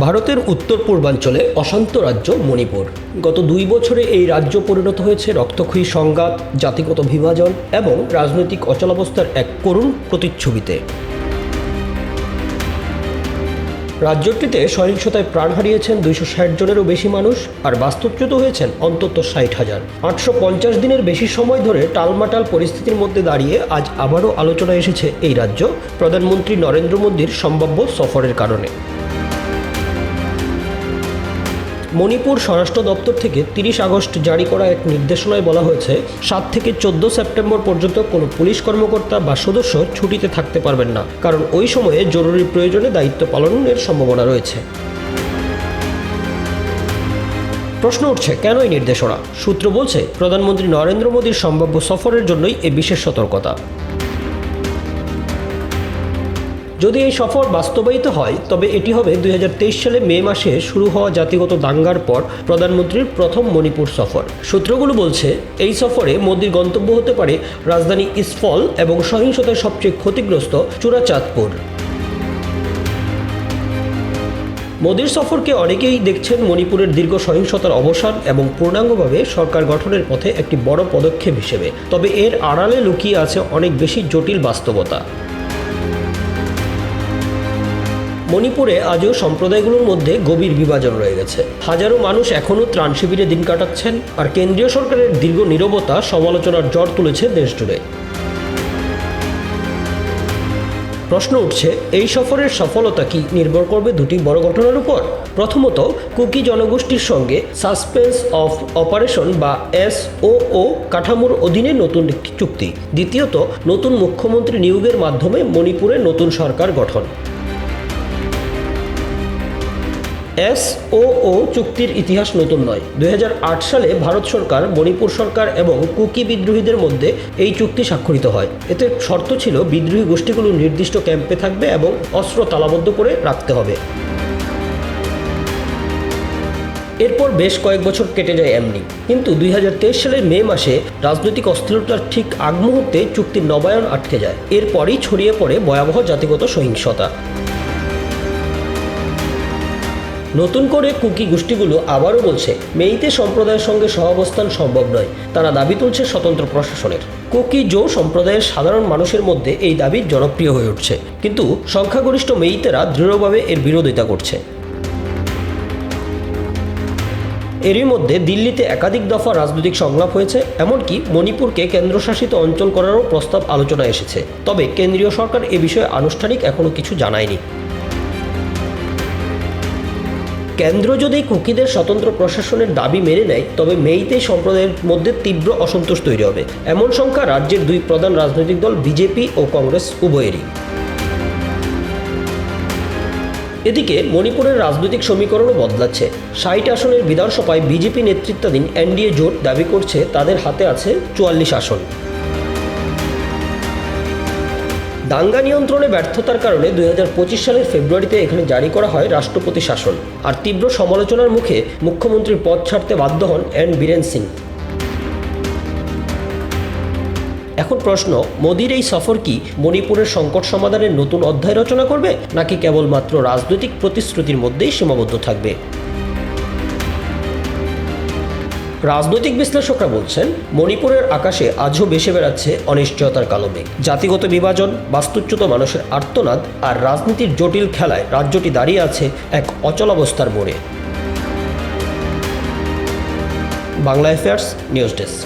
ভারতের উত্তর পূর্বাঞ্চলে অশান্ত রাজ্য মণিপুর। গত দুই বছরে এই রাজ্য পরিণত হয়েছে রক্তক্ষয়ী সংঘাত, জাতিগত বিভাজন এবং রাজনৈতিক অচলাবস্থার এক করুণ প্রতিচ্ছবিতে। রাজ্যটিতে সহিংসতায় প্রাণ হারিয়েছেন দুইশো ষাট জনেরও বেশি মানুষ আর বাস্তুচ্যুত হয়েছেন অন্তত ষাট হাজার। আটশো পঞ্চাশ দিনের বেশি সময় ধরে টালমাটাল পরিস্থিতির মধ্যে দাঁড়িয়ে আজ আবারও আলোচনা এসেছে এই রাজ্য, প্রধানমন্ত্রী নরেন্দ্র মোদীর সম্ভাব্য সফরের কারণে। মণিপুর স্বরাষ্ট্র দপ্তর থেকে তিরিশ আগস্ট জারি করা এক নির্দেশনায় বলা হয়েছে, সাত থেকে চোদ্দ সেপ্টেম্বর পর্যন্ত কোনো পুলিশ কর্মকর্তা বা সদস্য ছুটিতে থাকতে পারবেন না, কারণ ওই সময়ে জরুরি প্রয়োজনে দায়িত্ব পালনের সম্ভাবনা রয়েছে। প্রশ্ন উঠছে, কেন এই নির্দেশনা? সূত্র বলছে, প্রধানমন্ত্রী নরেন্দ্র মোদীর সম্ভাব্য সফরের জন্যই এ বিশেষ সতর্কতা। যদি এই সফর বাস্তবায়িত হয়, তবে এটি হবে দুই হাজার তেইশ সালে মে মাসে শুরু হওয়া জাতিগত দাঙ্গার পর প্রধানমন্ত্রীর প্রথম মণিপুর সফর। সূত্রগুলো বলছে, এই সফরে মোদির গন্তব্য হতে পারে রাজধানী ইসফল এবং সহিংসতায় সবচেয়ে ক্ষতিগ্রস্ত চূড়াচাঁদপুর। মোদীর সফরকে অনেকেই দেখছেন মণিপুরের দীর্ঘ সহিংসতার অবসান এবং পূর্ণাঙ্গভাবে সরকার গঠনের পথে একটি বড় পদক্ষেপ হিসেবে। তবে এর আড়ালে লুকিয়ে আছে অনেক বেশি জটিল বাস্তবতা। মণিপুরে আজও সম্প্রদায়গুলোর মধ্যে গভীর বিভাজন রয়ে গেছে। হাজারো মানুষ এখনও ত্রাণ শিবিরে দিন কাটাচ্ছেন আর কেন্দ্রীয় সরকারের দীর্ঘ নীরবতা সমালোচনার জ্বর তুলেছে দেশ জুড়ে। প্রশ্ন উঠছে, এই সফরের সফলতা কি নির্ভর করবে দুটি বড় ঘটনার উপর? প্রথমত, কুকি জনগোষ্ঠীর সঙ্গে সাসপেন্স অফ অপারেশন বা এস ও ও কাঠামোর অধীনে নতুন একটি চুক্তি। দ্বিতীয়ত, নতুন মুখ্যমন্ত্রী নিয়োগের মাধ্যমে মণিপুরে নতুন সরকার গঠন। এস ও ও চুক্তির ইতিহাস নতুন নয়। দুই সালে ভারত সরকার, মণিপুর সরকার এবং কুকি বিদ্রোহীদের মধ্যে এই চুক্তি স্বাক্ষরিত হয়। এতে শর্ত ছিল বিদ্রোহী গোষ্ঠীগুলো নির্দিষ্ট ক্যাম্পে থাকবে এবং অস্ত্র তালাবদ্ধ করে রাখতে হবে। এরপর বেশ কয়েক বছর কেটে যায় এমনি। কিন্তু দুই হাজার তেইশ সালের মে মাসে রাজনৈতিক অস্থিরতার ঠিক আগ মুহূর্তে চুক্তির নবায়ন আটকে যায়। এরপরই ছড়িয়ে পড়ে ভয়াবহ জাতিগত সহিংসতা। নতুন করে কুকি গোষ্ঠীগুলো আবারও বলছে, মেইতে সম্প্রদায়ের সঙ্গে সহাবস্থান সম্ভব নয়। তারা দাবি তুলছে স্বতন্ত্র প্রশাসনের। কুকি জো সম্প্রদায়ের সাধারণ মানুষের মধ্যে এই দাবি জনপ্রিয় হয়ে উঠছে। কিন্তু সংখ্যাগরিষ্ঠ মেইতেরা দৃঢ়ভাবে এর বিরোধিতা করছে। এরই মধ্যে দিল্লিতে একাধিক দফা রাজনৈতিক সংলাপ হয়েছে, এমনকি মণিপুরকে কেন্দ্রশাসিত অঞ্চল করারও প্রস্তাব আলোচনা এসেছে। তবে কেন্দ্রীয় সরকার এ বিষয়ে আনুষ্ঠানিক এখনও কিছু জানায়নি। কেন্দ্র যদি কুকিদের স্বতন্ত্র প্রশাসনের দাবি মেনে নেয়, তবে মেইতে সম্প্রদায়ের মধ্যে তীব্র অসন্তোষ তৈরি হবে। এমন সংখ্যা রাজ্যের দুই প্রধান রাজনৈতিক দল বিজেপি ও কংগ্রেস উভয়েরই। এদিকে মণিপুরের রাজনৈতিক সমীকরণও বদলাচ্ছে। ষাট আসনের বিধানসভায় বিজেপি নেতৃত্বাধীন এনডিএ জোট দাবি করছে, তাদের হাতে আছে চুয়াল্লিশ আসন। দাঙ্গা নিয়ন্ত্রণে ব্যর্থতার কারণে দুই হাজার পঁচিশ সালের ফেব্রুয়ারিতে এখানে জারি করা হয় রাষ্ট্রপতি শাসন। আর তীব্র সমালোচনার মুখে মুখ্যমন্ত্রীর পদ ছাড়তে বাধ্য হন এন বীরেন সিং। এখন প্রশ্ন, মোদির এই সফর কি মণিপুরের সংকট সমাধানের নতুন অধ্যায় রচনা করবে, নাকি কেবলমাত্র রাজনৈতিক প্রতিশ্রুতির মধ্যেই সীমাবদ্ধ থাকবে? রাজনৈতিক বিশ্লেষকরা বলছেন, মণিপুরের আকাশে আজও বেশে বেড়াচ্ছে অনিশ্চয়তার কালো মেঘ। জাতিগত বিভাজন, বাস্তুচ্যুত মানুষের আর্তনাদ আর রাজনীতির জটিল খেলায় রাজ্যটি দাঁড়িয়ে আছে এক অচলাবস্থার মোড়ে। Bangla affairs news desk.